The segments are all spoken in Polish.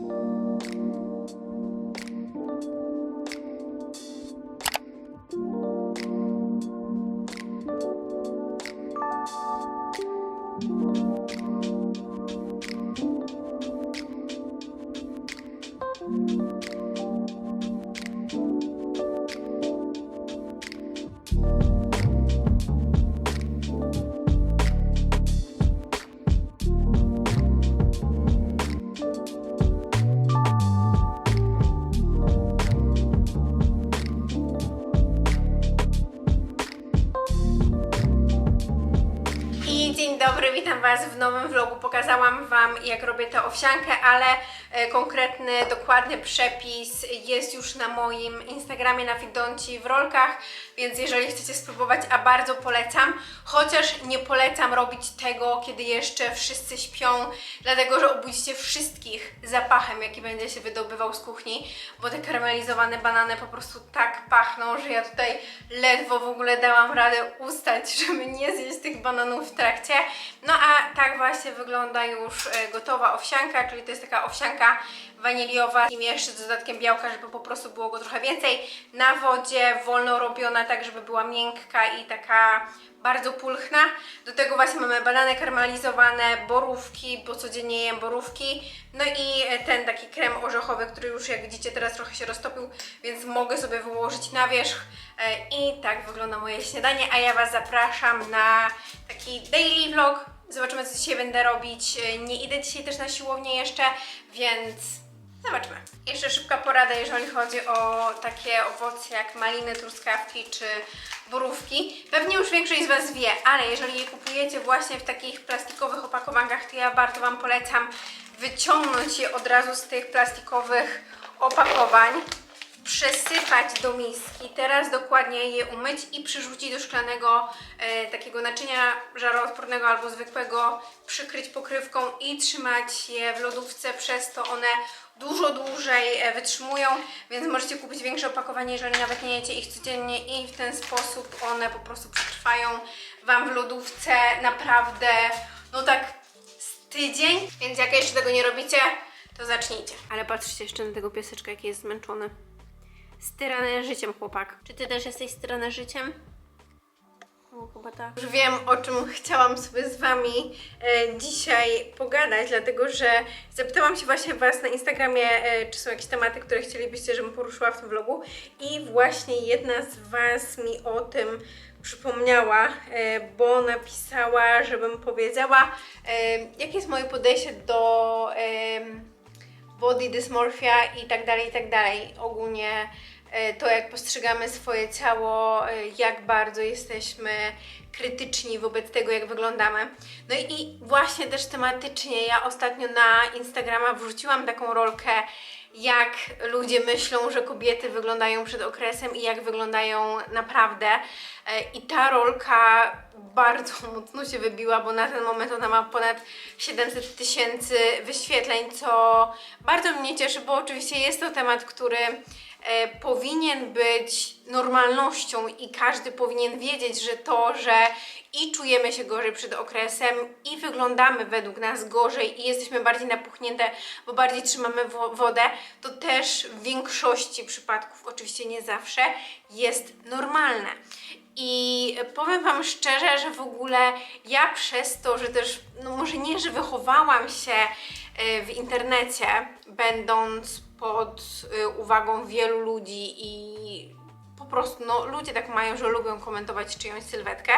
うん。Witam Was w nowym vlogu. Pokazałam Wam, jak robię tę owsiankę, ale e, konkretny, dokładny przepis jest już na moim Instagramie, na Fidonci w rolkach, więc jeżeli chcecie spróbować, a bardzo polecam, chociaż nie polecam robić tego, kiedy jeszcze wszyscy śpią, dlatego że obudzicie wszystkich zapachem, jaki będzie się wydobywał z kuchni, bo te karmelizowane banany po prostu tak pachną, że ja tutaj ledwo w ogóle dałam radę ustać, żeby nie zjeść tych bananów w trakcie. No a tak właśnie wygląda już e, gotowa owsianka, czyli to jest taka owsianka waniliowa i jeszcze z dodatkiem białka, żeby po prostu było go trochę więcej. Na wodzie, wolno robiona, tak żeby była miękka i taka bardzo pulchna. Do tego właśnie mamy banany karmelizowane, borówki, bo codziennie jem borówki. No i ten taki krem orzechowy, który już jak widzicie teraz trochę się roztopił, więc mogę sobie wyłożyć na wierzch. E, I tak wygląda moje śniadanie, a ja Was zapraszam na taki daily vlog. Zobaczymy, co dzisiaj będę robić. E, Nie idę dzisiaj też na siłownię jeszcze, więc Zobaczmy. Jeszcze szybka porada, jeżeli chodzi o takie owoce jak maliny, truskawki czy borówki. Pewnie już większość z Was wie, ale jeżeli je kupujecie właśnie w takich plastikowych opakowaniach, to ja bardzo Wam polecam wyciągnąć je od razu z tych plastikowych opakowań przesypać do miski, teraz dokładnie je umyć i przyrzucić do szklanego e, takiego naczynia żaroodpornego albo zwykłego, przykryć pokrywką i trzymać je w lodówce, przez to one dużo dłużej e, wytrzymują, więc możecie kupić większe opakowanie, jeżeli nawet nie jecie ich codziennie i w ten sposób one po prostu przetrwają Wam w lodówce naprawdę, no tak z tydzień, więc jak jeszcze tego nie robicie, to zacznijcie. Ale patrzcie jeszcze na tego pieseczka, jaki jest zmęczony. Styrany życiem, chłopak. Czy ty też jesteś styrany życiem? O, chyba tak. Już wiem, o czym chciałam sobie z Wami e, dzisiaj pogadać, dlatego że zapytałam się właśnie Was na Instagramie, e, czy są jakieś tematy, które chcielibyście, żebym poruszyła w tym vlogu i właśnie jedna z Was mi o tym przypomniała, e, bo napisała, żebym powiedziała, e, jakie jest moje podejście do... em, body dysmorphia i tak dalej, i tak dalej. Ogólnie e, to, jak postrzegamy swoje ciało, e, jak bardzo jesteśmy krytyczni wobec tego, jak wyglądamy. No i, właśnie też tematycznie ja ostatnio na Instagrama wrzuciłam taką rolkę, jak ludzie myślą, że kobiety wyglądają przed okresem i jak wyglądają naprawdę. E, I ta rolka bardzo mocno się wybiła, bo na ten moment ona ma ponad 700 tysięcy wyświetleń, co bardzo mnie cieszy, bo oczywiście jest to temat, który e, powinien być normalnością i każdy powinien wiedzieć, że to, że i czujemy się gorzej przed okresem i wyglądamy według nas gorzej i jesteśmy bardziej napuchnięte, bo bardziej trzymamy wo- wodę, to też w większości przypadków, oczywiście nie zawsze, jest normalne. I powiem Wam szczerze, że w ogóle ja przez to, że też, no może nie, że wychowałam się e, w internecie, będąc pod e, uwagą wielu ludzi i po prostu, no ludzie tak mają, że lubią komentować czyjąś sylwetkę,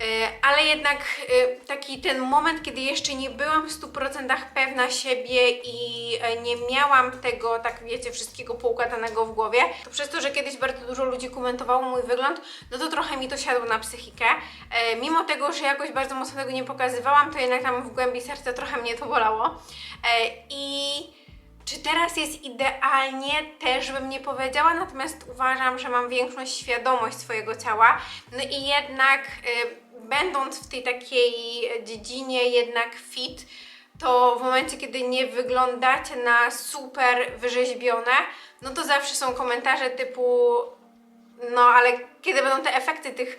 E, ale jednak e, taki ten moment, kiedy jeszcze nie byłam w 100% pewna siebie i e, nie miałam tego, tak wiecie, wszystkiego poukładanego w głowie, to przez to, że kiedyś bardzo dużo ludzi komentowało mój wygląd, no to trochę mi to siadło na psychikę. E, Mimo tego, że jakoś bardzo mocno tego nie pokazywałam, to jednak tam w głębi serca trochę mnie to bolało. E, I czy teraz jest idealnie, też bym nie powiedziała, natomiast uważam, że mam większą świadomość swojego ciała. No i jednak, y, będąc w tej takiej dziedzinie, jednak fit, to w momencie, kiedy nie wyglądacie na super wyrzeźbione, no to zawsze są komentarze typu no ale kiedy będą te efekty tych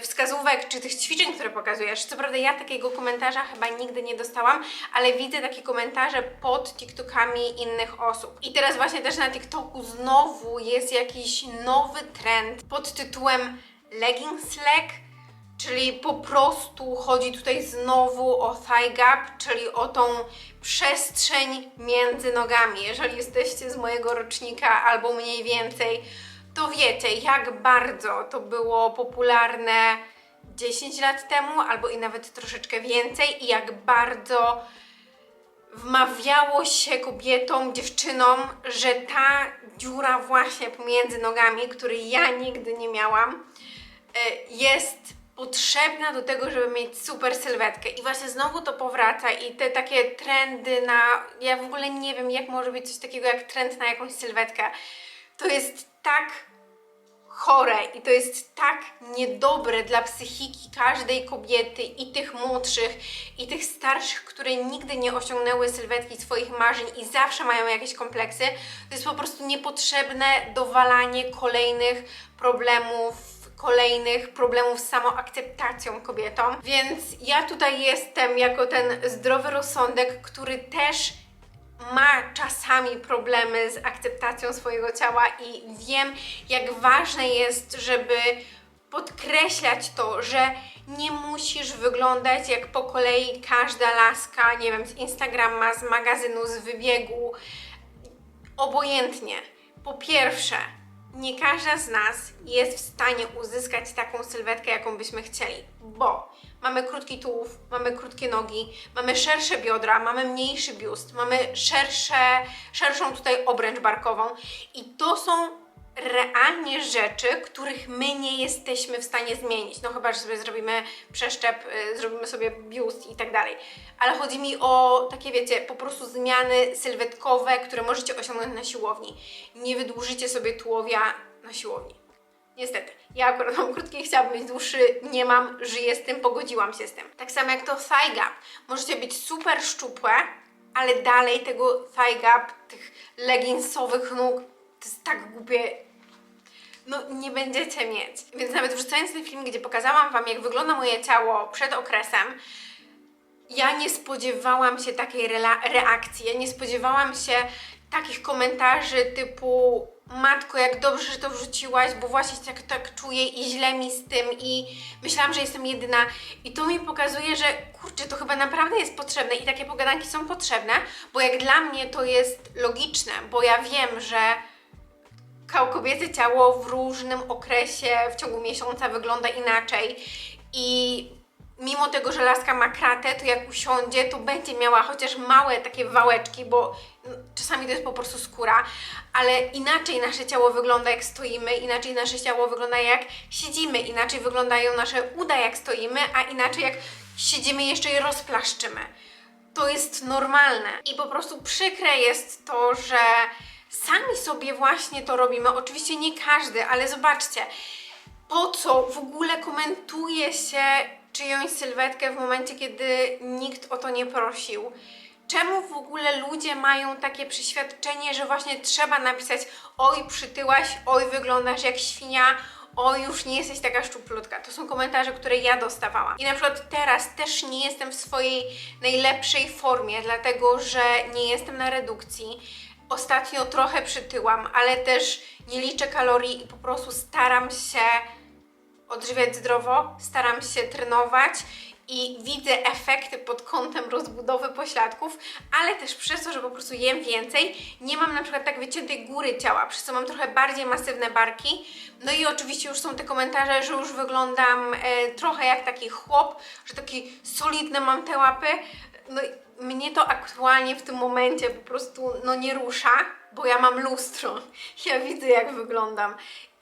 wskazówek czy tych ćwiczeń, które pokazujesz. Co prawda ja takiego komentarza chyba nigdy nie dostałam, ale widzę takie komentarze pod TikTokami innych osób. I teraz właśnie też na TikToku znowu jest jakiś nowy trend pod tytułem leggings leg, Czyli po prostu chodzi tutaj znowu o thigh gap, czyli o tą przestrzeń między nogami. Jeżeli jesteście z mojego rocznika albo mniej więcej, to wiecie, jak bardzo to było popularne 10 lat temu, albo i nawet troszeczkę więcej, i jak bardzo wmawiało się kobietom, dziewczynom, że ta dziura właśnie pomiędzy nogami, której ja nigdy nie miałam, e, jest potrzebna do tego, żeby mieć super sylwetkę. I właśnie znowu to powraca i te takie trendy na... Ja w ogóle nie wiem, jak może być coś takiego jak trend na jakąś sylwetkę. To jest tak chore i to jest tak niedobre dla psychiki każdej kobiety i tych młodszych i tych starszych, które nigdy nie osiągnęły sylwetki swoich marzeń i zawsze mają jakieś kompleksy. To jest po prostu niepotrzebne dowalanie kolejnych problemów kolejnych problemów z samoakceptacją kobietom. Więc ja tutaj jestem jako ten zdrowy rozsądek, który też ma czasami problemy z akceptacją swojego ciała i wiem, jak ważne jest, żeby podkreślać to, że nie musisz wyglądać jak po kolei każda laska, nie wiem, z Instagrama, z magazynu, z wybiegu, obojętnie. Po pierwsze, nie każda z nas jest w stanie uzyskać taką sylwetkę, jaką byśmy chcieli, bo mamy krótki tułów, mamy krótkie nogi, mamy szersze biodra, mamy mniejszy biust, mamy szersze, szerszą tutaj obręcz barkową i to są realnie rzeczy, których my nie jesteśmy w stanie zmienić. No chyba, że sobie zrobimy przeszczep, y, zrobimy sobie biust i tak dalej. Ale chodzi mi o takie, wiecie, po prostu zmiany sylwetkowe, które możecie osiągnąć na siłowni. Nie wydłużycie sobie tułowia na siłowni. Niestety, ja akurat mam krótkie, chciałabym mieć dłuższy, nie mam, żyję z tym, pogodziłam się z tym. Tak samo jak to thigh gap. Możecie być super szczupłe, ale dalej tego thigh gap, tych leggingsowych nóg, to jest tak głupie, no nie będziecie mieć. Więc nawet wrzucając ten film, gdzie pokazałam Wam, jak wygląda moje ciało przed okresem, ja nie spodziewałam się takiej reakcji. Ja nie spodziewałam się takich komentarzy typu Matko, jak dobrze, że to wrzuciłaś, bo właśnie tak, tak czuję i źle mi z tym i myślałam, że jestem jedyna. I to mi pokazuje, że kurczę, to chyba naprawdę jest potrzebne i takie pogadanki są potrzebne, bo jak dla mnie to jest logiczne, bo ja wiem, że kobiece ciało w różnym okresie w ciągu miesiąca wygląda inaczej i mimo tego, że laska ma kratę, to jak usiądzie, to będzie miała chociaż małe takie wałeczki, bo czasami to jest po prostu skóra, ale inaczej nasze ciało wygląda jak stoimy, inaczej nasze ciało wygląda jak siedzimy, inaczej wyglądają nasze uda jak stoimy, a inaczej jak siedzimy jeszcze je rozplaszczymy to jest normalne. I po prostu przykre jest to, że sami sobie właśnie to robimy. Oczywiście nie każdy, ale zobaczcie, po co w ogóle komentuje się czyjąś sylwetkę w momencie, kiedy nikt o to nie prosił? Czemu w ogóle ludzie mają takie przeświadczenie, że właśnie trzeba napisać oj przytyłaś, oj wyglądasz jak świnia, o już nie jesteś taka szczuplutka. To są komentarze, które ja dostawałam. I na przykład teraz też nie jestem w swojej najlepszej formie, dlatego że nie jestem na redukcji. Ostatnio trochę przytyłam, ale też nie liczę kalorii i po prostu staram się odżywiać zdrowo, staram się trenować i widzę efekty pod kątem rozbudowy pośladków, ale też przez to, że po prostu jem więcej, nie mam na przykład tak wyciętej góry ciała, przez co mam trochę bardziej masywne barki. No i oczywiście już są te komentarze, że już wyglądam e, trochę jak taki chłop, że taki solidne mam te łapy. No mnie to aktualnie w tym momencie po prostu no nie rusza, bo ja mam lustro. Ja widzę jak wyglądam.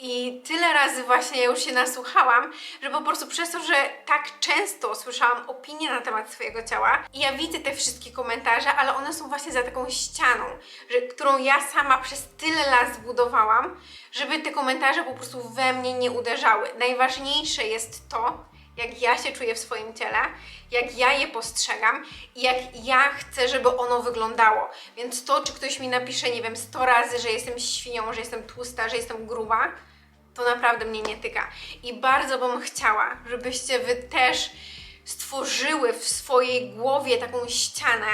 I tyle razy właśnie ja już się nasłuchałam, że po prostu przez to, że tak często słyszałam opinie na temat swojego ciała i ja widzę te wszystkie komentarze, ale one są właśnie za taką ścianą, że, którą ja sama przez tyle lat zbudowałam, żeby te komentarze po prostu we mnie nie uderzały. Najważniejsze jest to, jak ja się czuję w swoim ciele, jak ja je postrzegam i jak ja chcę, żeby ono wyglądało. Więc to, czy ktoś mi napisze, nie wiem, 100 razy, że jestem świnią, że jestem tłusta, że jestem gruba, to naprawdę mnie nie tyka. I bardzo bym chciała, żebyście wy też stworzyły w swojej głowie taką ścianę,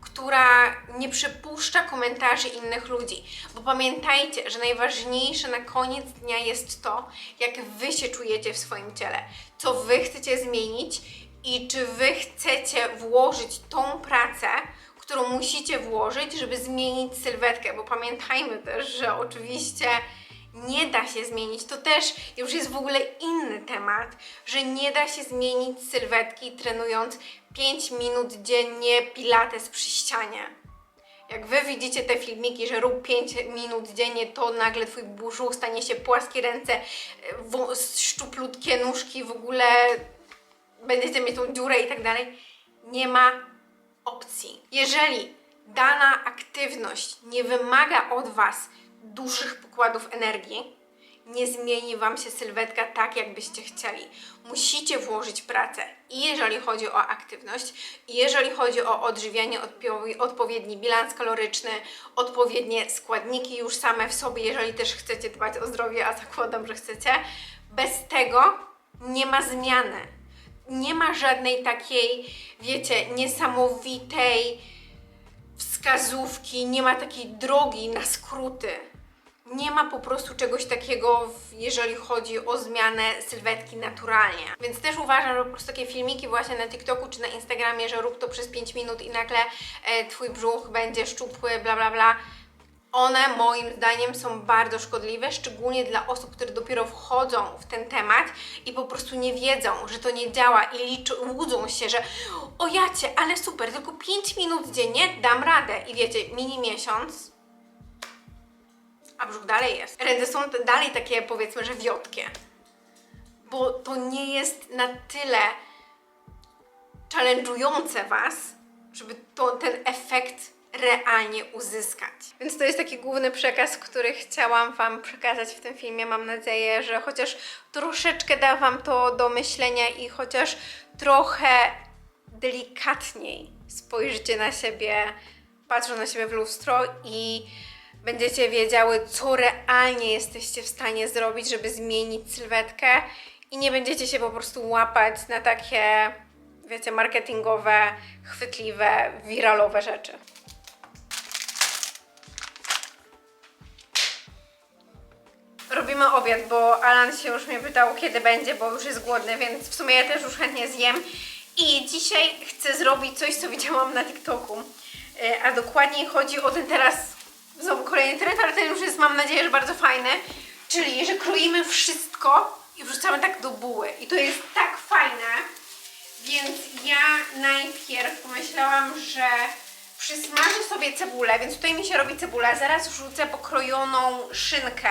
która nie przypuszcza komentarzy innych ludzi. Bo pamiętajcie, że najważniejsze na koniec dnia jest to, jak wy się czujecie w swoim ciele, co wy chcecie zmienić i czy wy chcecie włożyć tą pracę, którą musicie włożyć, żeby zmienić sylwetkę. Bo pamiętajmy też, że oczywiście nie da się zmienić. To też już jest w ogóle inny temat, że nie da się zmienić sylwetki trenując 5 minut dziennie pilates przy ścianie. Jak wy widzicie te filmiki, że rób 5 minut dziennie, to nagle twój brzuch stanie się płaskie ręce, wo- szczuplutkie nóżki, w ogóle będziecie mieć tą dziurę i tak dalej. Nie ma opcji. Jeżeli dana aktywność nie wymaga od Was dużych pokładów energii, nie zmieni Wam się sylwetka tak, jakbyście chcieli. Musicie włożyć pracę i jeżeli chodzi o aktywność, i jeżeli chodzi o odżywianie, odpowiedni bilans kaloryczny, odpowiednie składniki już same w sobie, jeżeli też chcecie dbać o zdrowie, a zakładam, że chcecie. Bez tego nie ma zmiany nie ma żadnej takiej, wiecie, niesamowitej wskazówki, nie ma takiej drogi na skróty. Nie ma po prostu czegoś takiego, jeżeli chodzi o zmianę sylwetki naturalnie. Więc też uważam, że po prostu takie filmiki właśnie na TikToku czy na Instagramie, że rób to przez 5 minut i nagle e, twój brzuch będzie szczupły, bla bla bla. One moim zdaniem są bardzo szkodliwe, szczególnie dla osób, które dopiero wchodzą w ten temat i po prostu nie wiedzą, że to nie działa i liczą, łudzą się, że o jacie, ale super, tylko 5 minut dziennie dam radę. I wiecie, mini miesiąc, a brzuch dalej jest. Ręce są dalej takie powiedzmy, że wiotkie. Bo to nie jest na tyle challenge'ujące Was, żeby to, ten efekt realnie uzyskać. Więc to jest taki główny przekaz, który chciałam Wam przekazać w tym filmie. Mam nadzieję, że chociaż troszeczkę da Wam to do myślenia i chociaż trochę delikatniej spojrzycie na siebie, patrzą na siebie w lustro i będziecie wiedziały, co realnie jesteście w stanie zrobić, żeby zmienić sylwetkę i nie będziecie się po prostu łapać na takie, wiecie, marketingowe, chwytliwe, wiralowe rzeczy. Robimy obiad, bo Alan się już mnie pytał, kiedy będzie, bo już jest głodny, więc w sumie ja też już chętnie zjem. I dzisiaj chcę zrobić coś, co widziałam na TikToku. E, A dokładniej chodzi o ten teraz, znowu kolejny trend, ale ten już jest, mam nadzieję, że bardzo fajny. Czyli, że kroimy wszystko i wrzucamy tak do buły. I to jest tak fajne, więc ja najpierw pomyślałam, że przysmażę sobie cebulę, więc tutaj mi się robi cebula. Zaraz wrzucę pokrojoną szynkę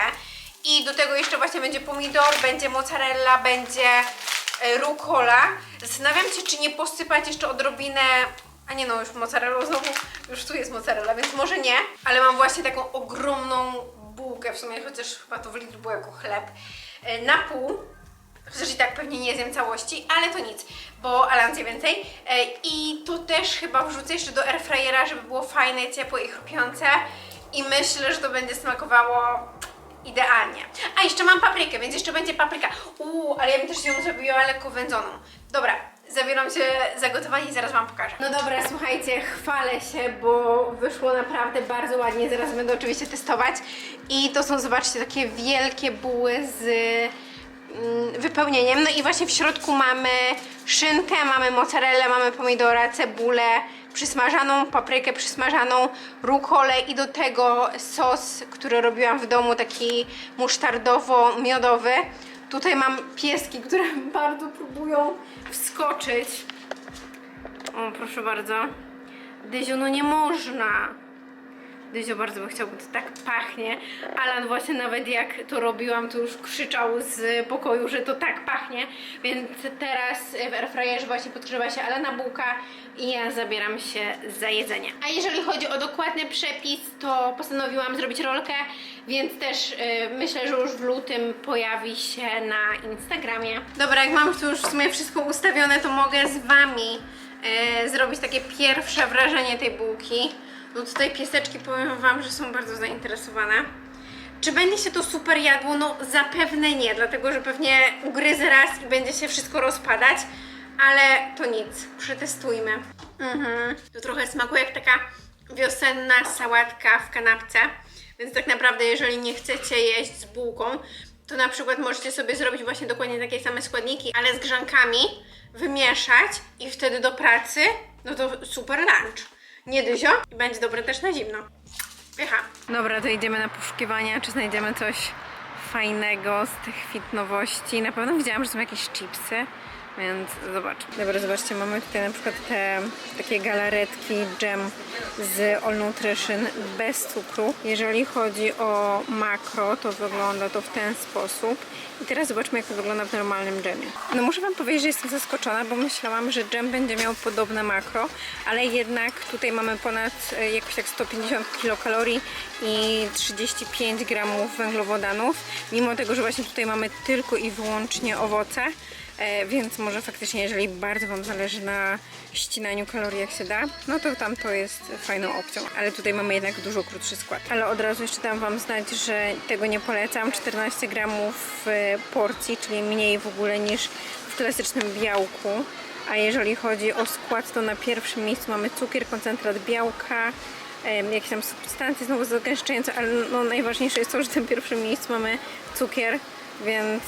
i do tego jeszcze właśnie będzie pomidor, będzie mozzarella, będzie e, rucola. Zastanawiam się, czy nie posypać jeszcze odrobinę a nie no, już mozzarella znowu, już tu jest mozzarella, więc może nie, ale mam właśnie taką ogromną bułkę, w sumie chociaż chyba to w Lidlu było jako chleb, e, na pół, Chociaż i tak pewnie nie zjem całości, ale to nic, bo Alan zje więcej. E, I to też chyba wrzucę jeszcze do airfryera, żeby było fajne, ciepłe i chrupiące. I myślę, że to będzie smakowało idealnie. A jeszcze mam paprykę, więc jeszcze będzie papryka. Uuu, ale ja bym też ją zrobiła lekko wędzoną. Dobra, zabieram się za gotowanie i zaraz Wam pokażę. No dobra, słuchajcie, chwalę się, bo wyszło naprawdę bardzo ładnie. Zaraz będę oczywiście testować. I to są, zobaczcie, takie wielkie buły z mm, wypełnieniem. No i właśnie w środku mamy szynkę, mamy mozzarellę, mamy pomidora, cebulę przysmażaną, paprykę przysmażaną, rukolę i do tego sos, który robiłam w domu, taki musztardowo-miodowy. Tutaj mam pieski, które bardzo próbują wskoczyć. O, proszę bardzo. Dyziu, no nie można. Dyzio bardzo by chciał, bo to tak pachnie. Alan właśnie nawet jak to robiłam, to już krzyczał z pokoju, że to tak pachnie. Więc teraz w airfryerze właśnie podgrzewa się Alana bułka i ja zabieram się za jedzenie. A jeżeli chodzi o dokładny przepis, to postanowiłam zrobić rolkę, więc też y, myślę, że już w lutym pojawi się na Instagramie. Dobra, jak mam już w sumie wszystko ustawione, to mogę z Wami y, zrobić takie pierwsze wrażenie tej bułki. No tutaj pieseczki powiem Wam, że są bardzo zainteresowane. Czy będzie się to super jadło? No zapewne nie, dlatego że pewnie ugryzę raz i będzie się wszystko rozpadać, ale to nic, przetestujmy. Mhm. To trochę smakuje jak taka wiosenna sałatka w kanapce, więc tak naprawdę jeżeli nie chcecie jeść z bułką, to na przykład możecie sobie zrobić właśnie dokładnie takie same składniki, ale z grzankami, wymieszać i wtedy do pracy, no to super lunch. Nie dyzio i będzie dobre też na zimno. Pycha. Dobra, to idziemy na poszukiwania, czy znajdziemy coś fajnego z tych fit nowości. Na pewno widziałam, że są jakieś chipsy, więc zobaczmy. Dobra, zobaczcie, mamy tutaj na przykład te takie galaretki dżem z All Nutrition bez cukru. Jeżeli chodzi o makro, to wygląda to w ten sposób. I teraz zobaczmy, jak to wygląda w normalnym dżemie. No muszę Wam powiedzieć, że jestem zaskoczona, bo myślałam, że dżem będzie miał podobne makro, ale jednak tutaj mamy ponad e, jakoś tak 150 kilokalorii i 35 gramów węglowodanów, mimo tego, że właśnie tutaj mamy tylko i wyłącznie owoce. E, więc może faktycznie, jeżeli bardzo Wam zależy na ścinaniu kalorii jak się da, no to tam to jest fajną opcją. Ale tutaj mamy jednak dużo krótszy skład. Ale od razu jeszcze dam Wam znać, że tego nie polecam. 14 gramów w porcji, czyli mniej w ogóle niż w klasycznym białku. A jeżeli chodzi o skład, to na pierwszym miejscu mamy cukier, koncentrat białka, jakieś tam substancje znowu zagęszczające, ale no, najważniejsze jest to, że tym pierwszym miejscu mamy cukier, więc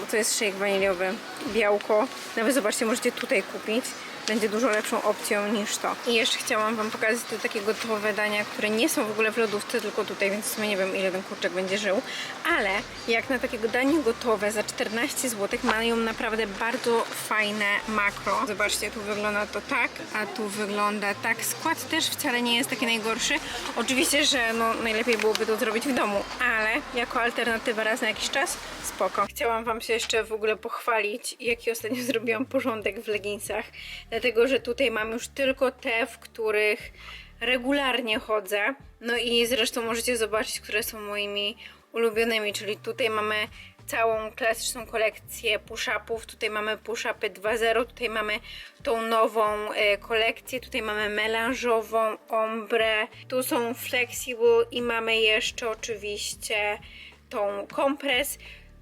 no, to jest shake waniliowy, białko. Nawet zobaczcie, możecie tutaj kupić. Będzie dużo lepszą opcją niż to. I jeszcze chciałam Wam pokazać te takie gotowe dania, które nie są w ogóle w lodówce, tylko tutaj, więc w sumie nie wiem ile ten kurczak będzie żył. Ale jak na takiego danie gotowe za 14 zł mają naprawdę bardzo fajne makro. Zobaczcie, tu wygląda to tak, a tu wygląda tak. Skład też wcale nie jest taki najgorszy. Oczywiście, że no, najlepiej byłoby to zrobić w domu, ale jako alternatywa raz na jakiś czas spoko. Chciałam Wam się jeszcze w ogóle pochwalić, jaki ostatnio zrobiłam porządek w leginsach, dlatego że tutaj mam już tylko te, w których regularnie chodzę. No i zresztą możecie zobaczyć, które są moimi ulubionymi, czyli tutaj mamy całą klasyczną kolekcję push-upów. Tutaj mamy push-upy 2.0, tutaj mamy tą nową e, kolekcję, tutaj mamy melanżową, ombre, tu są flexible i mamy jeszcze oczywiście tą kompres.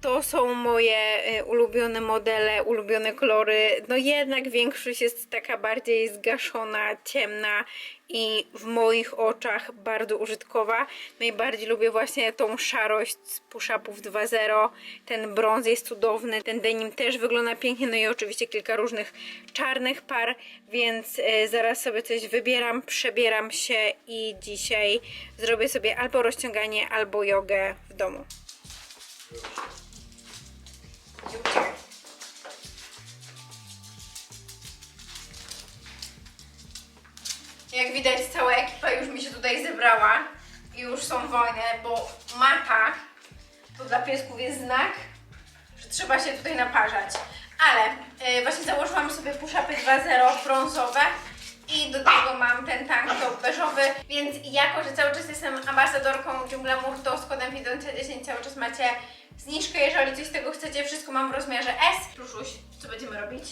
To są moje e, ulubione modele, ulubione kolory. No jednak większość jest taka bardziej zgaszona, ciemna i w moich oczach bardzo użytkowa. Najbardziej lubię właśnie tą szarość z push-upów 2.0. Ten brąz jest cudowny, ten denim też wygląda pięknie. No i oczywiście kilka różnych czarnych par, więc e, zaraz sobie coś wybieram, przebieram się i dzisiaj zrobię sobie albo rozciąganie, albo jogę w domu. Jak widać, cała ekipa już mi się tutaj zebrała i już są wojny, bo mata to dla piesków jest znak, że trzeba się tutaj naparzać. Ale e, właśnie założyłam sobie push-upy 2.0 brązowe i do tego mam ten tank top beżowy, więc jako, że cały czas jestem ambasadorką Dżunglamur, to z kodem Fidonce10 cały czas macie zniżkę, jeżeli coś z tego chcecie. Wszystko mam w rozmiarze S. Pluszuś, co będziemy robić?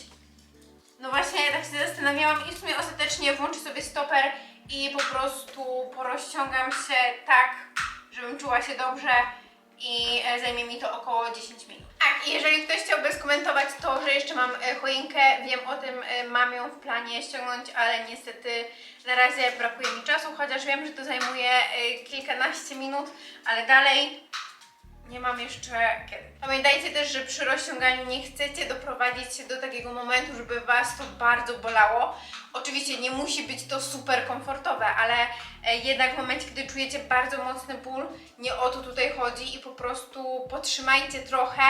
No właśnie, tak się zastanawiałam i w sumie ostatecznie włączę sobie stoper i po prostu porozciągam się tak, żebym czuła się dobrze i e, zajmie mi to około 10 minut. Tak, i jeżeli ktoś chciałby skomentować to, że jeszcze mam e, choinkę, wiem o tym, e, mam ją w planie ściągnąć, ale niestety na razie brakuje mi czasu, chociaż wiem, że to zajmuje kilkanaście minut, ale dalej nie mam jeszcze kiedy. Pamiętajcie też, że przy rozciąganiu nie chcecie doprowadzić się do takiego momentu, żeby Was to bardzo bolało. Oczywiście nie musi być to super komfortowe, ale e, jednak w momencie, kiedy czujecie bardzo mocny ból, nie o to tutaj chodzi i po prostu potrzymajcie trochę.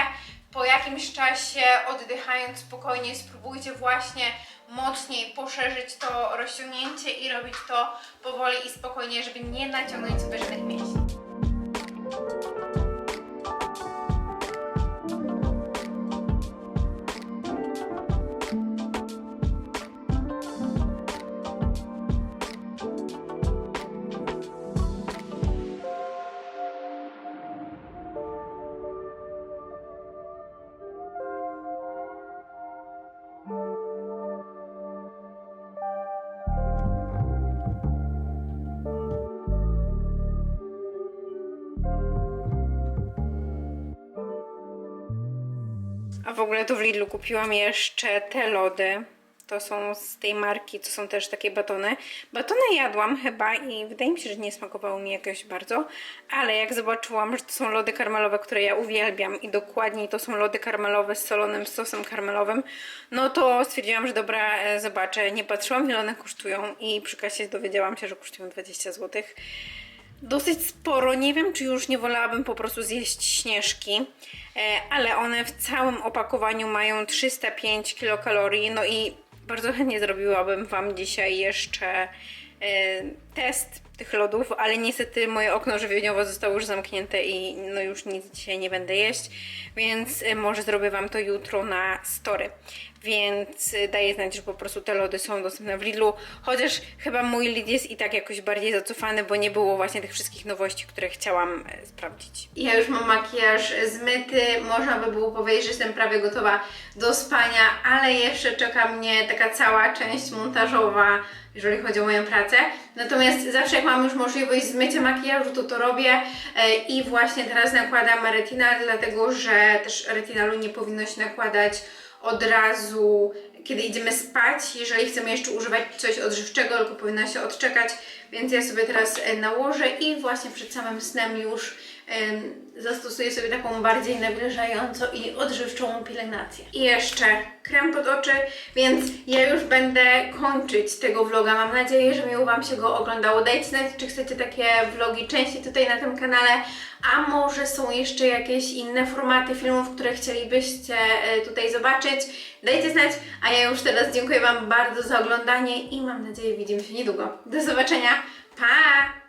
Po jakimś czasie oddychając spokojnie spróbujcie właśnie mocniej poszerzyć to rozciągnięcie i robić to powoli i spokojnie, żeby nie naciągnąć żadnych mięśni. A w ogóle to w Lidlu kupiłam jeszcze te lody. To są z tej marki, to są też takie batony. Batony jadłam chyba i wydaje mi się, że nie smakowały mi jakoś bardzo, ale jak zobaczyłam, że to są lody karmelowe, które ja uwielbiam i dokładniej to są lody karmelowe z solonym sosem karmelowym, no to stwierdziłam, że dobra, e, zobaczę. Nie patrzyłam ile one kosztują i przy kasie dowiedziałam się, że kosztują 20 zł dosyć sporo. Nie wiem, czy już nie wolałabym po prostu zjeść śnieżki, e, ale one w całym opakowaniu mają 305 kilokalorii. No i bardzo chętnie zrobiłabym Wam dzisiaj jeszcze test tych lodów, ale niestety moje okno żywieniowe zostało już zamknięte i no już nic dzisiaj nie będę jeść, więc e, może zrobię Wam to jutro na story. Więc y, daję znać, że po prostu te lody są dostępne w Lidlu, chociaż chyba mój Lid jest i tak jakoś bardziej zacofany, bo nie było właśnie tych wszystkich nowości, które chciałam sprawdzić. Ja już mam makijaż zmyty, można by było powiedzieć, że jestem prawie gotowa do spania, ale jeszcze czeka mnie taka cała część montażowa, jeżeli chodzi o moją pracę. Natomiast zawsze jak mam już możliwość zmycia makijażu, to to robię. E, i właśnie teraz nakładam retinal, dlatego że też retinalu nie powinno się nakładać od razu, kiedy idziemy spać, jeżeli chcemy jeszcze używać coś odżywczego, tylko powinno się odczekać, więc ja sobie teraz e, nałożę i właśnie przed samym snem już zastosuję sobie taką bardziej nawilżającą i odżywczą pielęgnację. I jeszcze krem pod oczy, więc ja już będę kończyć tego vloga. Mam nadzieję, że miło Wam się go oglądało. Dajcie znać, czy chcecie takie vlogi częściej tutaj na tym kanale, a może są jeszcze jakieś inne formaty filmów, które chcielibyście e, tutaj zobaczyć. Dajcie znać, a ja już teraz dziękuję Wam bardzo za oglądanie i mam nadzieję widzimy się niedługo. Do zobaczenia, pa!